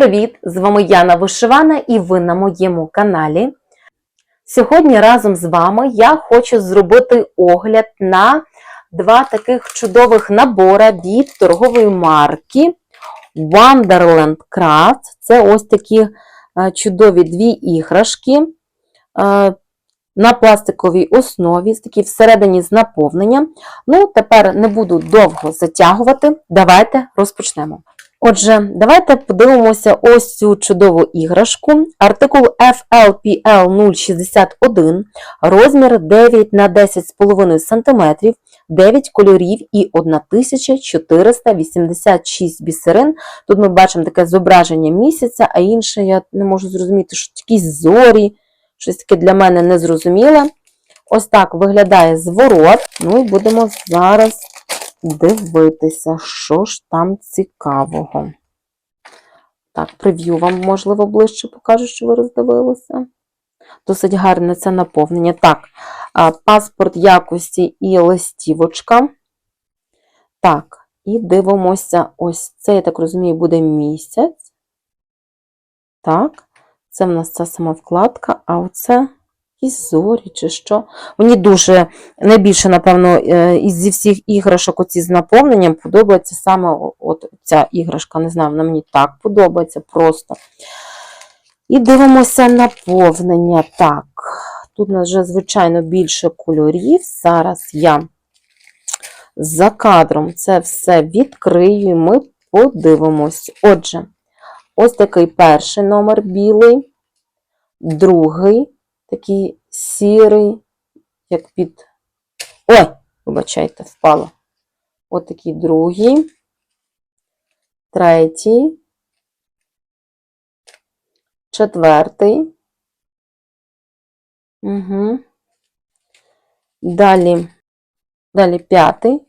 Привіт! З вами Яна Вишивана і ви на моєму каналі. Сьогодні разом з вами я хочу зробити огляд на два таких чудових набора від торгової марки Wonderland Craft. Це ось такі е, чудові дві іграшки е, на пластиковій основі, такі всередині з наповненням. Ну, тепер не буду довго затягувати. Давайте розпочнемо. Отже, давайте подивимося ось цю чудову іграшку. Артикул FLPL 061, розмір 9 на 10,5 см, 9 кольорів і 1486 бісерин. Тут ми бачимо таке зображення місяця, а інше я не можу зрозуміти, що якісь зорі, щось таке для мене незрозуміле. Ось так виглядає зворот. Ну і будемо зараз дивитися, що ж там цікавого. Так, прев'ю вам, можливо, ближче покажу, що ви роздивилися. Досить гарне це наповнення. Так, паспорт якості і листівочка. Так, і дивимося, ось це, я так розумію, буде місяць. Так, це в нас ця сама вкладка, а оце якісь зорі чи що. Мені дуже найбільше, напевно, е, зі всіх іграшок оці з наповненням подобається саме от ця іграшка. Не знаю, вона мені так подобається просто. І дивимося наповнення. Так, тут у нас вже, звичайно, більше кольорів. Зараз я за кадром це все відкрию і ми подивимось. Отже, ось такий перший номер білий, другий такий сірий, як під. Ой, вибачайте, впало. Ось такий другий, третій, четвертий. Угу. Далі, далі п'ятий,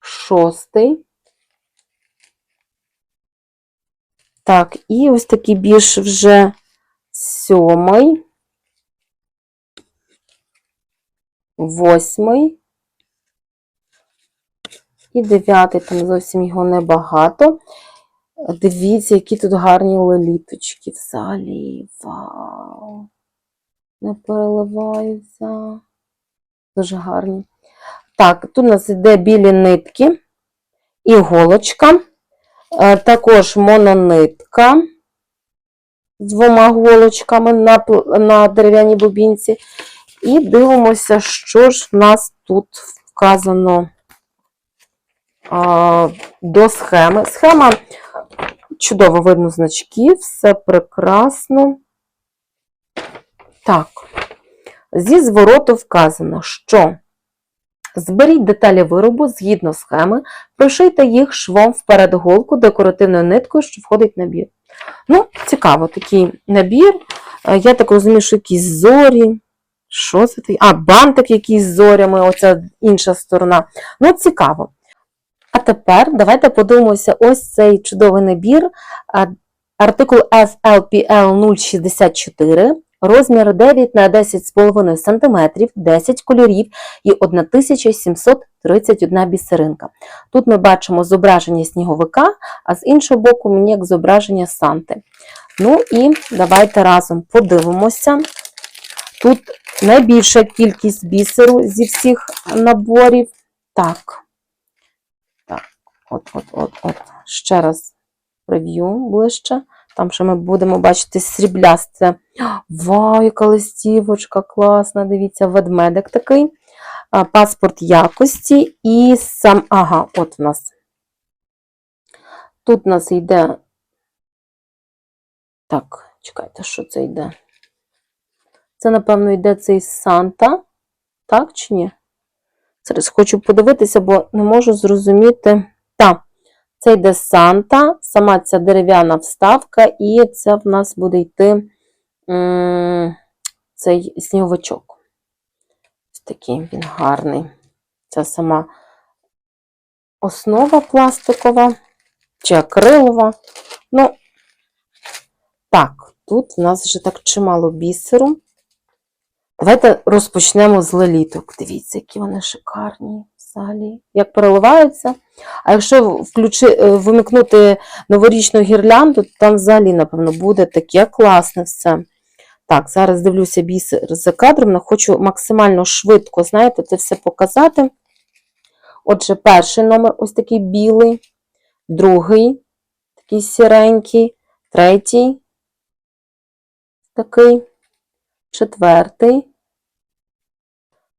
шостий. Так, і ось такий більш вже сьомий, восьмий і дев'ятий, там зовсім його небагато. Дивіться, які тут гарні леліточки взагалі. Вау! Не переливаються. Дуже гарні. Так, тут у нас йде білі нитки, іголочка, е, також мононитка з двома голочками на, на дерев'яній бубінці. І дивимося, що ж в нас тут вказано а, до схеми. Схема чудово видно значки, все прекрасно. Так, зі звороту вказано, що зберіть деталі виробу згідно схеми, прошийте їх швом вперед голку декоративною ниткою, що входить в набір. Ну, цікаво, такий набір. Е, Я так розумію, що якісь зорі. Що це таке? А, бантик якийсь з зорями, оця інша сторона. Ну, цікаво. А тепер давайте подивимося ось цей чудовий набір. Артикул FLPL 064, розмір 9 на 10,5 см, 10 кольорів і 1731 бісеринка. Тут ми бачимо зображення сніговика, а з іншого боку, мені як зображення Санти. Ну і давайте разом подивимося. Тут найбільша кількість бісеру зі всіх наборів. Так. Так, от, от, от, от. Ще раз прев'ю ближче. Там ще ми будемо бачити сріблясте. Вау, яка листівочка класна! Дивіться, ведмедик такий. Паспорт якості і сам. Ага, от в нас. Тут у нас йде. Так, чекайте, що це йде? Це, напевно, йде цей Санта. Так чи ні? Зараз хочу подивитися, бо не можу зрозуміти. Так, це йде Санта, сама ця дерев'яна вставка, і це в нас буде йти цей сніговичок. Ось такий він гарний. Це сама основа пластикова чи акрилова. Ну, так, тут в нас вже так чимало бісеру. Давайте розпочнемо з леліток. Дивіться, які вони шикарні взагалі. Як переливаються. А якщо включи, е, вимикнути новорічну гірлянду, то там взагалі, напевно, буде таке класне все. Так, зараз дивлюся бісер за кадром, хочу максимально швидко, знаєте, це все показати. Отже, перший номер ось такий білий, другий, такий сіренький, третій, такий, четвертий.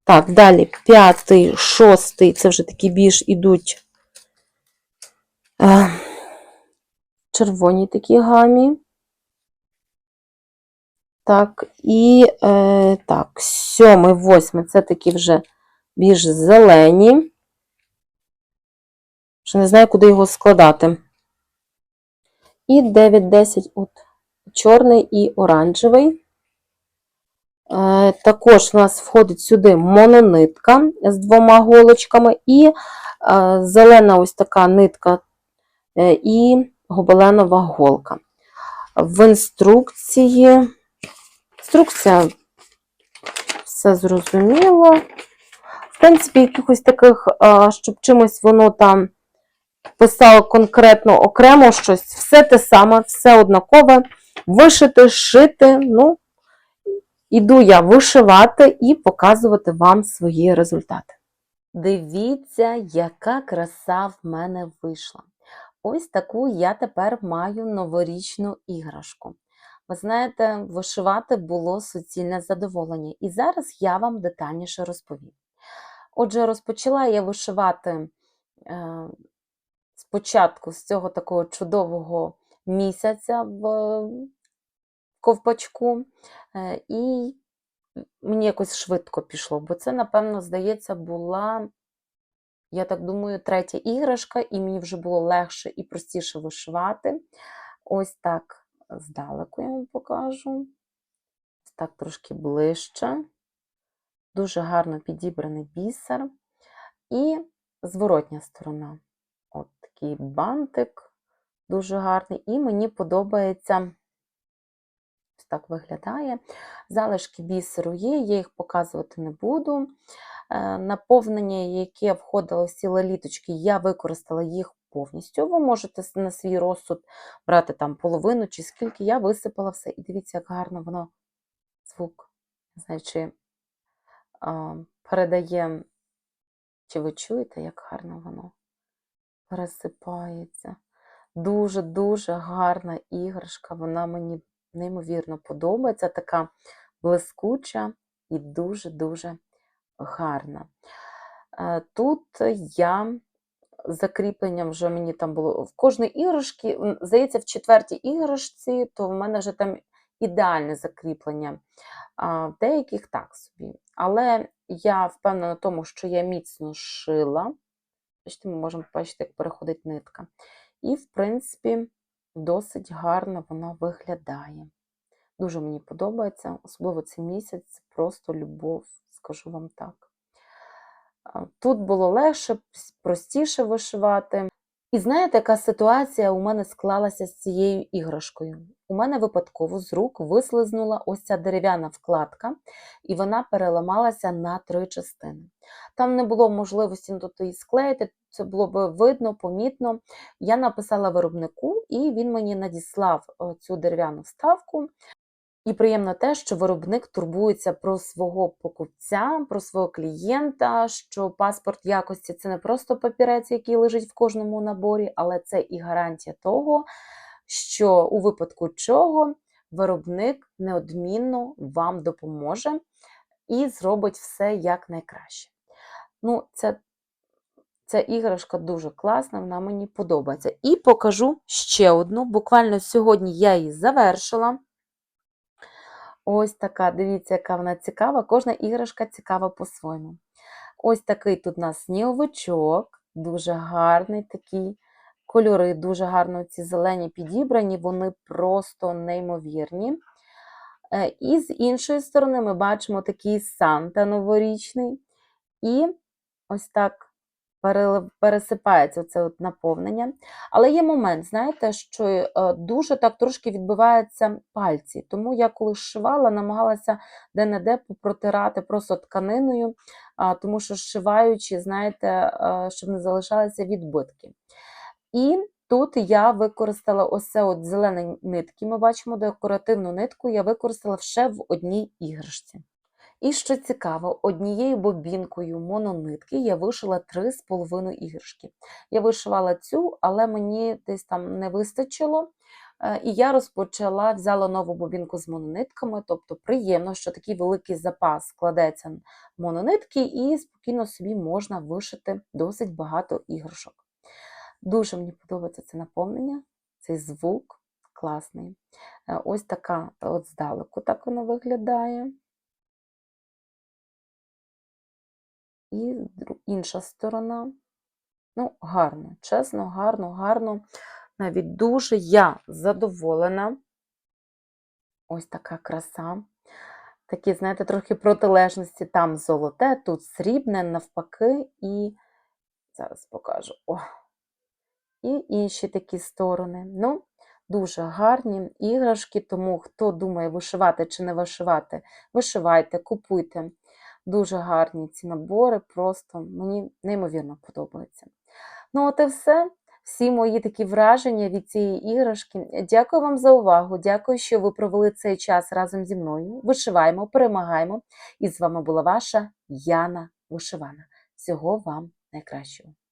Так, далі п'ятий, шостий, це вже такі більш ідуть е, червоні такі гамі. Так, і е, так, сьомий, восьмий це такі вже більш зелені. Ще не знаю, куди його складати. І 9-10 от чорний і оранжевий. Е, також в нас входить сюди мононитка з двома голочками, і е, зелена ось така нитка е, і гобеленова голка. В інструкції. Інструкція все зрозуміло. В принципі, якихось таких, щоб чимось воно там писало конкретно окремо щось, все те саме, все однакове. Вишити, шити. Ну, іду я вишивати і показувати вам свої результати. Дивіться, яка краса в мене вийшла. Ось таку я тепер маю новорічну іграшку. Ви знаєте, вишивати було суцільне задоволення, і зараз я вам детальніше розповім. Отже, розпочала я вишивати е, спочатку з цього такого чудового місяця в ковпачку, е, і мені якось швидко пішло, бо це, напевно, здається, була, я так думаю, третя іграшка, і мені вже було легше і простіше вишивати. Ось так здалеку я вам покажу. Ось так трошки ближче. Дуже гарно підібраний бісер. І зворотня сторона. От такий бантик, дуже гарний. І мені подобається, так виглядає. Залишки бісеру є, я їх показувати не буду. Е, Наповнення, яке входило в ці лаліточки, я використала їх повністю. Ви можете на свій розсуд брати там половину чи скільки. Я висипала все. І дивіться, як гарно воно звук. А, передає, чи ви чуєте, як гарно воно пересипається. Дуже-дуже гарна іграшка. Вона мені неймовірно подобається. Така блискуча і дуже-дуже гарна. Е, Тут я закріпленням вже мені там було в кожній іграшці, здається, в четвертій іграшці, то в мене вже там ідеальне закріплення. В деяких так собі. Але я впевнена в тому, що я міцно шила. Бачите, ми можемо бачити, як переходить нитка. І, в принципі, досить гарно вона виглядає. Дуже мені подобається, особливо цей місяць, просто любов, скажу вам так. Тут було легше, простіше вишивати. І знаєте, яка ситуація у мене склалася з цією іграшкою? У мене випадково з рук вислизнула ось ця дерев'яна вкладка, і вона переламалася на три частини. Там не було можливості тут її склеїти, це було б видно, помітно. Я написала виробнику, і він мені надіслав цю дерев'яну вставку. І приємно те, що виробник турбується про свого покупця, про свого клієнта, що паспорт якості це не просто папірець, який лежить в кожному наборі, але це і гарантія того, що у випадку чого виробник неодмінно вам допоможе і зробить все як найкраще. Ну, це, ця іграшка дуже класна, вона мені подобається. І покажу ще одну. Буквально сьогодні я її завершила. Ось така, дивіться, яка вона цікава. Кожна іграшка цікава по-своєму. Ось такий тут у нас сніговичок, дуже гарний такий. Кольори дуже гарно ці зелені підібрані, вони просто неймовірні. Е, І з іншої сторони ми бачимо такий Санта новорічний. І ось так пересипається це от наповнення. Але є момент, знаєте, що е, дуже так трошки відбиваються пальці. Тому я коли зшивала, намагалася де-не-де попротирати просто тканиною, тому що зшиваючи, знаєте, е, щоб не залишалися відбитки. І тут я використала ось от зелені нитки. Ми бачимо декоративну нитку, я використала ще в одній іграшці. І що цікаво, однією бобінкою мононитки я вишила 3,5 іграшки. Я вишивала цю, але мені десь там не вистачило. Е, І я розпочала, взяла нову бобінку з мононитками, тобто приємно, що такий великий запас складеться мононитки, і спокійно собі можна вишити досить багато іграшок. Дуже мені подобається це наповнення, цей звук класний. Е, Ось така от здалеку так вона виглядає. І інша сторона. Ну, гарно, чесно, гарно, гарно. Навіть дуже я задоволена. Ось така краса. Такі, знаєте, трохи протилежності. Там золоте, тут срібне, навпаки, і зараз покажу. О. І інші такі сторони. Ну, дуже гарні іграшки, тому хто думає вишивати чи не вишивати, вишивайте, купуйте. Дуже гарні ці набори, просто мені неймовірно подобається. Ну, от і все. Всі мої такі враження від цієї іграшки. Дякую вам за увагу. Дякую, що ви провели цей час разом зі мною. Вишиваємо, перемагаємо. І з вами була ваша Яна Вишивана. Всього вам найкращого.